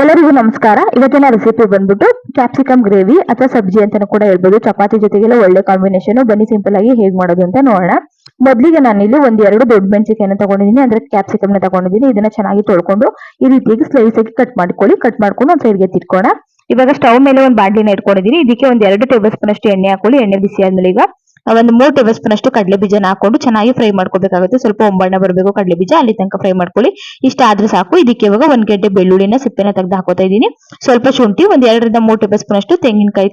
ಎಲ್ಲರಿಗೂ ನಮಸ್ಕಾರ. ಇವತ್ತಿನ ರೆಸಿಪಿ ಬಂದ್ಬಿಟ್ಟು ಕ್ಯಾಪ್ಸಿಕಮ್ ಗ್ರೇವಿ ಅಥವಾ ಸಬ್ಜಿ ಅಂತಾನು ಕೂಡ ಹೇಳ್ಬೋದು. ಚಪಾತಿ ಜೊತೆಗೆಲ್ಲ ಒಳ್ಳೆ ಕಾಂಬಿನೇಷನ್ ಬನ್ನಿ ಸಿಂಪಲ್ ಆಗಿ ಹೇಗ್ ಮಾಡೋದು ಅಂತ ನೋಡೋಣ. ಮೊದಲಿಗೆ ನಾನಿಲ್ಲಿ ಒಂದ್ ಎರಡು ದೊಡ್ಡ ಮೆಣಸಿಕಾಯಿನ ತಗೊಂಡಿದ್ದೀನಿ. ಅಂದ್ರೆ ಕ್ಯಾಪ್ಸಿಕಮ್ನ ತಗೊಂಡಿದ್ದೀನಿ. ಇದನ್ನ ಚೆನ್ನಾಗಿ ತೊಳ್ಕೊಂಡು ಈ ರೀತಿಯಾಗಿ ಸ್ಲೈಸ್ ಆಗಿ ಕಟ್ ಮಾಡ್ಕೊಳ್ಳಿ. ಕಟ್ ಮಾಡ್ಕೊಂಡು ಒಂದ್ ಸೈಡ್ಗೆ ತಿಟ್ಕೋಣ ಇವಾಗ ಸ್ಟವ್ ಮೇಲೆ ಒಂದು ಬಾಂಡ್ಲಿನ ಇಟ್ಕೊಂಡಿದ್ದೀನಿ ಇದಕ್ಕೆ ಒಂದ್ ಎರಡು ಟೇಬಲ್ ಸ್ಪೂನ್ ಅಷ್ಟು ಎಣ್ಣೆ ಹಾಕೊಳ್ಳಿ. ಎಣ್ಣೆ ಬಿಸಿ ಆದ್ಮೇಲೆ ಈಗ ಒಂದು ಮೂರು ಟೇಬಲ್ ಸ್ಪೂನ್ ಅಷ್ಟು ಕಡಲೆ ಬೀಜನ ಹಾಕೊಂಡು ಚೆನ್ನಾಗಿ ಫ್ರೈ ಮಾಡ್ಕೋಬೇಕಾಗುತ್ತೆ. ಸ್ವಲ್ಪ ಒಂಬಣ್ಣ ಬರಬೇಕು ಕಡಲೆ ಬೀಜ, ಅಲ್ಲಿ ತನಕ ಫ್ರೈ ಮಾಡ್ಕೊಳ್ಳಿ. ಇಷ್ಟ ಆದ್ರೆ ಸಾಕು. ಇದಕ್ಕೆ ಇವಾಗ ಒಂದ್ ಗಡ್ಡೆ ಬೆಳ್ಳುಳ್ಳಿನ ಸಿಪ್ಪೆನ ತೆಗೆದು ಹಾಕೋತಾ ಇದ್ದೀನಿ. ಸ್ವಲ್ಪ ಶುಂಠಿ, ಒಂದ್ ಎರಡರಿಂದ ಮೂರು ಟೇಬಲ್ ಸ್ಪೂನ್ ಅಷ್ಟು ತೆಂಗಿನಕಾಯಿ,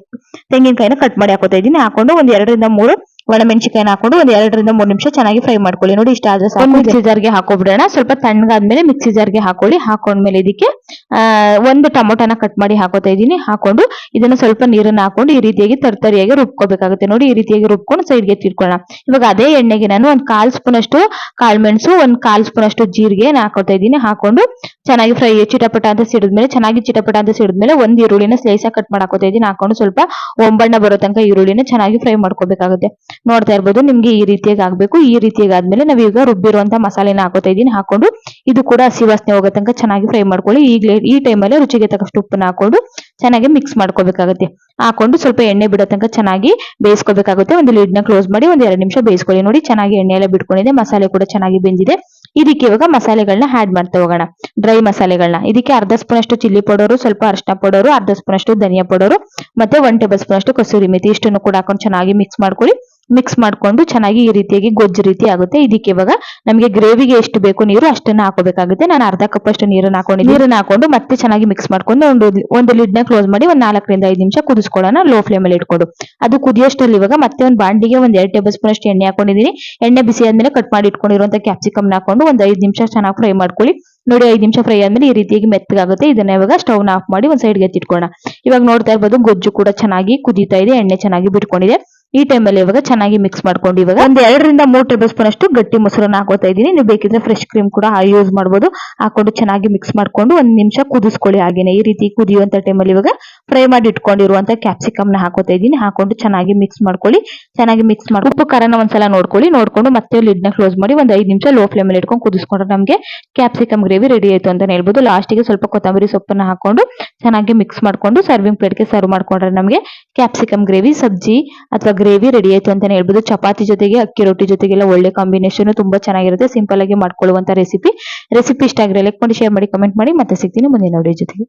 ತೆಂಗಿನಕಾಯಿನ ಕಟ್ ಮಾಡಿ ಹಾಕೋತಾ ಇದ್ದೀನಿ. ಹಾಕೊಂಡು ಒಂದ್ ಎರಡರಿಂದ ಮೂರು ಒಣಮೆಣಸಿಕಾಯಿನ ಹಾಕೊಂಡು ಒಂದ್ ಎರಡರಿಂದ ಮೂರು ನಿಮಿಷ ಚೆನ್ನಾಗಿ ಫ್ರೈ ಮಾಡ್ಕೊಳ್ಳಿ. ನೋಡಿ ಇಷ್ಟ ಆದ್ರೆ ಮಿಕ್ಸಿ ಜಾರ್ಗೆ ಹಾಕೋಬಿಡೋಣ. ಸ್ವಲ್ಪ ತಣ್ಣಗಾದ್ಮೇಲೆ ಮಿಕ್ಸಿ ಜಾರ್ಗೆ ಹಾಕೊಳ್ಳಿ. ಹಾಕೊಂಡ್ಮೇಲೆ ಇದಕ್ಕೆ ಒಂದು ಟೊಮೊಟೊನ ಕಟ್ ಮಾಡಿ ಹಾಕೋತಾ ಇದೀನಿ ಹಾಕೊಂಡು ಇದನ್ನ ಸ್ವಲ್ಪ ನೀರನ್ನ ಹಾಕೊಂಡು ಈ ರೀತಿಯಾಗಿ ತರ್ತರಿಯಾಗಿ ರುಬ್ಕೋಬೇಕಾಗುತ್ತೆ. ನೋಡಿ ಈ ರೀತಿಯಾಗಿ ರುಬ್ಕೊಂಡು ಸೈಡ್ಗೆ ತಿರ್ಕೊಳ್ಳೋಣ. ಇವಾಗ ಅದೇ ಎಣ್ಣೆಗೆ ನಾನು ಒಂದ್ ಕಾಲ್ ಸ್ಪೂನ್ ಅಷ್ಟು ಕಾಳ್ಮೆಣಸು ಒಂದ್ ಕಾಲ್ ಸ್ಪೂನ್ ಅಷ್ಟು ಜೀರಿಗೆ ಹಾಕೋತಾ ಇದ್ದೀನಿ. ಹಾಕೊಂಡು ಚೆನ್ನಾಗಿ ಫ್ರೈ ಚಿಟಪಟ ಅಂತ ಸಿಡಿದ್ಮೇಲೆ, ಚೆನ್ನಾಗಿ ಚಿಟಪಟ ಅಂತ ಸಿಡಿದ್ಮೇಲೆ ಒಂದು ಈರುಳ್ಳಿನ ಸ್ಲೈಸ್ ಕಟ್ ಮಾಡಿ ಹಾಕೋತಾ ಇದ್ದೀನಿ ಹಾಕೊಂಡು ಸ್ವಲ್ಪ ಒಂಬಣ್ಣ ಬರೋ ತನಕ ಈರುಳ್ಳಿನ ಚೆನ್ನಾಗಿ ಫ್ರೈ ಮಾಡ್ಕೋಬೇಕಾಗುತ್ತೆ. ನೋಡ್ತಾ ಇರ್ಬೋದು, ನಿಮ್ಗೆ ಈ ರೀತಿಯಾಗಿ ಆಗ್ಬೇಕು. ಈ ರೀತಿಯಾಗಿ ಆದ್ಮೇಲೆ ನಾವೀಗ ರುಬ್ಬಿರುವಂತ ಮಸಾಲೆನ ಹಾಕೋತಾ ಇದ್ದೀನಿ ಹಾಕೊಂಡು ಇದು ಕೂಡ ಹಸಿ ವಾಸನೆ ಹೋಗೋ ತನಕ ಚೆನ್ನಾಗಿ ಫ್ರೈ ಮಾಡ್ಕೊಳ್ಳಿ. ಈಗಲೇ ಈ ಟೈಮಲ್ಲಿ ರುಚಿಗೆ ತಕ್ಕಷ್ಟು ಉಪ್ಪನ್ನ ಹಾಕೊಂಡು ಚೆನ್ನಾಗಿ ಮಿಕ್ಸ್ ಮಾಡ್ಕೋಬೇಕಾಗುತ್ತೆ. ಹಾಕೊಂಡು ಸ್ವಲ್ಪ ಎಣ್ಣೆ ಬಿಡೋ ತನಕ ಚೆನ್ನಾಗಿ ಬೇಯಿಸ್ಕೋಬೇಕಾಗುತ್ತೆ. ಒಂದು ಲಿಡ್ನ ಕ್ಲೋಸ್ ಮಾಡಿ ಒಂದ್ ಎರಡು ನಿಮಿಷ ಬೇಯಿಸ್ಕೊಳ್ಳಿ. ನೋಡಿ, ಚೆನ್ನಾಗಿ ಎಣ್ಣೆ ಎಲ್ಲ ಬಿಟ್ಕೊಂಡಿದೆ. ಮಸಾಲೆ ಕೂಡ ಚೆನ್ನಾಗಿ ಬೆಂದಿದೆ. ಇದಕ್ಕೆ ಇವಾಗ ಮಸಾಲೆಗಳನ್ನ ಆಡ್ ಮಾಡ್ತಾ ಹೋಗೋಣ. ಡ್ರೈ ಮಸಾಲೆಗಳನ್ನ ಇದಕ್ಕೆ ಅರ್ಧ ಸ್ಪೂನ್ ಅಷ್ಟು ಚಿಲ್ಲಿ ಪೌಡರು ಸ್ವಲ್ಪ ಅರಿಶಿನ ಪೌಡರು ಅರ್ಧ ಸ್ಪೂನ್ ಅಷ್ಟು ಧನಿಯಾ ಪೌಡರು ಮತ್ತೆ ಒನ್ ಟೇಬಲ್ ಸ್ಪೂನ್ ಅಷ್ಟು ಕಸೂರಿ ಮೇಥಿ ಇಷ್ಟನ್ನು ಕೂಡ ಹಾಕೊಂಡು ಚೆನ್ನಾಗಿ ಮಿಕ್ಸ್ ಮಾಡ್ಕೊಳ್ಳಿ. ಮಿಕ್ಸ್ ಮಾಡ್ಕೊಂಡು ಚೆನ್ನಾಗಿ ಈ ರೀತಿಯಾಗಿ ಗೊಜ್ಜು ರೀತಿ ಆಗುತ್ತೆ. ಇದಕ್ಕೆ ಇವಾಗ ನಮಗೆ ಗ್ರೇವಿಗೆ ಎಷ್ಟು ಬೇಕು ನೀರು ಅಷ್ಟನ್ನ ಹಾಕೋಬೇಕಾಗುತ್ತೆ ನಾನು ಅರ್ಧ ಕಪ್ ಅಷ್ಟು ನೀರನ್ನ ಹಾಕೊಂಡಿದ್ದೀನಿ. ನೀರನ್ನ ಹಾಕೊಂಡು ಮತ್ತೆ ಚೆನ್ನಾಗಿ ಮಿಕ್ಸ್ ಮಾಡ್ಕೊಂಡು ಒಂದು ಒಂದು ಲಿಡ್ನ ಕ್ಲೋಸ್ ಮಾಡಿ ಒಂದ್ ನಾಲ್ಕರಿಂದ ಐದು ನಿಮಿಷ ಕುದಿಸ್ಕೊಳ್ಳೋಣ. ಲೋ ಫ್ಲೇಮ್ ಅಲ್ಲಿ ಇಟ್ಕೊಂಡು. ಅದು ಕುದಿಯೋಷ್ಟರಲ್ಲಿ ಇವಾಗ ಮತ್ತೆ ಒಂದು ಬಾಂಡಿಗೆ ಒಂದ್ ಎರಡು ಟೇಬಲ್ ಸ್ಪೂನ್ ಅಷ್ಟು ಎಣ್ಣೆ ಹಾಕೊಂಡಿದ್ದೀನಿ. ಎಣ್ಣೆ ಬಿಸಿ ಆದ್ಮೇಲೆ ಕಟ್ ಮಾಡಿ ಇಟ್ಕೊಂಡಿರುವಂತ ಕ್ಯಾಪ್ಸಿಕಮ್ ಹಾಕೊಂಡು ಒಂದ್ ಐದು ನಿಮಿಷ ಚೆನ್ನಾಗಿ ಫ್ರೈ ಮಾಡ್ಕೊಳ್ಳಿ. ನೋಡಿ ಐದು ನಿಮಿಷ ಫ್ರೈ ಆದ್ಮೇಲೆ ಈ ರೀತಿಯಾಗಿ ಮೆತ್ತಗಾಗುತ್ತೆ. ಇದನ್ನ ಇವಾಗ ಸ್ಟವ್ ಆಫ್ ಮಾಡಿ ಒಂದ್ ಸೈಡ್ಗೆ ಎತ್ತಿಟ್ಕೊಳ್ಳೋಣ. ಇವಾಗ ನೋಡ್ತಾ ಇರ್ಬೋದು ಗೊಜ್ಜು ಕೂಡ ಚೆನ್ನಾಗಿ ಕುದೀತಾ ಇದೆ. ಎಣ್ಣೆ ಚೆನ್ನಾಗಿ ಬಿಟ್ಕೊಂಡಿದೆ. ಈ ಟೈಮಲ್ಲಿ ಇವಾಗ ಚೆನ್ನಾಗಿ ಮಿಕ್ಸ್ ಮಾಡ್ಕೊಂಡು ಇವಾಗ ಒಂದ್ ಎರಡರಿಂದ ಮೂರು ಟೇಬಲ್ ಸ್ಪೂನ್ ಅಷ್ಟು ಗಟ್ಟಿ ಮೊಸರನ್ನ ಹಾಕೋತಾ ಇದ್ದೀನಿ. ನೀವು ಬೇಕಿದ್ರೆ ಫ್ರೆಶ್ ಕ್ರೀಮ್ ಕೂಡ ಯೂಸ್ ಮಾಡ್ಬೋದು. ಹಾಕೊಂಡು ಚೆನ್ನಾಗಿ ಮಿಕ್ಸ್ ಮಾಡ್ಕೊಂಡು ಒಂದು ನಿಮಿಷ ಕುದಿಸ್ಕೊಳ್ಳಿ ಹಾಗೇನೆ. ಈ ರೀತಿ ಕುದಿಯುವಂತ ಟೈಮಲ್ಲಿ ಇವಾಗ ಫ್ರೈ ಮಾಡಿ ಇಟ್ಕೊಂಡಿರುವಂತ ಕ್ಯಾಪ್ಸಿಕಮ್ನ ಹಾಕೋತಾ ಇದ್ದೀನಿ. ಹಾಕೊಂಡು ಚೆನ್ನಾಗಿ ಮಿಕ್ಸ್ ಮಾಡ್ಕೊಳ್ಳಿ. ಚೆನ್ನಾಗಿ ಮಿಕ್ಸ್ ಮಾಡಿ ಉಪ್ಪು, ಖಾರನ ಒಂದ್ಸಲ ನೋಡ್ಕೊಳ್ಳಿ. ನೋಡ್ಕೊಂಡು ಮತ್ತೆ ಲಿಡ್ ಕ್ಲೋಸ್ ಮಾಡಿ ಒಂದು ಐದು ನಿಮಿಷ ಲೋ ಫ್ಲೇಮ್ ಅಲ್ಲಿ ಇಟ್ಕೊಂಡು ಕುದಿಸ್ಕೊಂಡ್ರೆ ನಮಗೆ ಕ್ಯಾಪ್ಸಿಕಮ್ ಗ್ರೇವಿ ರೆಡಿ ಆಯ್ತು ಅಂತ ಹೇಳ್ಬೋದು. ಲಾಸ್ಟಿಗೆ ಸ್ವಲ್ಪ ಕೊತ್ತಂಬರಿ ಸೊಪ್ಪನ್ನ ಹಾಕೊಂಡು ಚೆನ್ನಾಗಿ ಮಿಕ್ಸ್ ಮಾಡ್ಕೊಂಡು ಸರ್ವಿಂಗ್ ಪ್ಲೇಟ್ಗೆ ಸರ್ವ್ ಮಾಡ್ಕೊಂಡ್ರೆ ನಮಗೆ ಕ್ಯಾಪ್ಸಿಕಮ್ ಗ್ರೇವಿ ಸಬ್ಜಿ ಅಥವಾ ಗ್ರೇವಿ ರೆಡಿ ಆಯ್ತು ಅಂತಾನೆ ಹೇಳ್ಬೋದು. ಚಪಾತಿ ಜೊತೆಗೆ, ಅಕ್ಕಿ ರೊಟ್ಟಿ ಜೊತೆಗೆಲ್ಲ ಒಳ್ಳೆ ಕಾಂಬಿನೇಷನ್ ತುಂಬಾ ಚೆನ್ನಾಗಿರುತ್ತೆ. ಸಿಂಪಲ್ ಆಗಿ ಮಾಡ್ಕೊಳ್ಳುವಂತ ರೆಸಿಪಿ ರೆಸಿಪಿ ಇಷ್ಟ ಆಗಿರೋ ಲೈಕ್ ಮಾಡಿ ಶೇರ್ ಮಾಡಿ ಕಮೆಂಟ್ ಮಾಡಿ. ಮತ್ತೆ ಸಿಗ್ತೀನಿ ಮುಂದಿನ ವಿಡಿಯೋ ಜೊತೆಗೆ.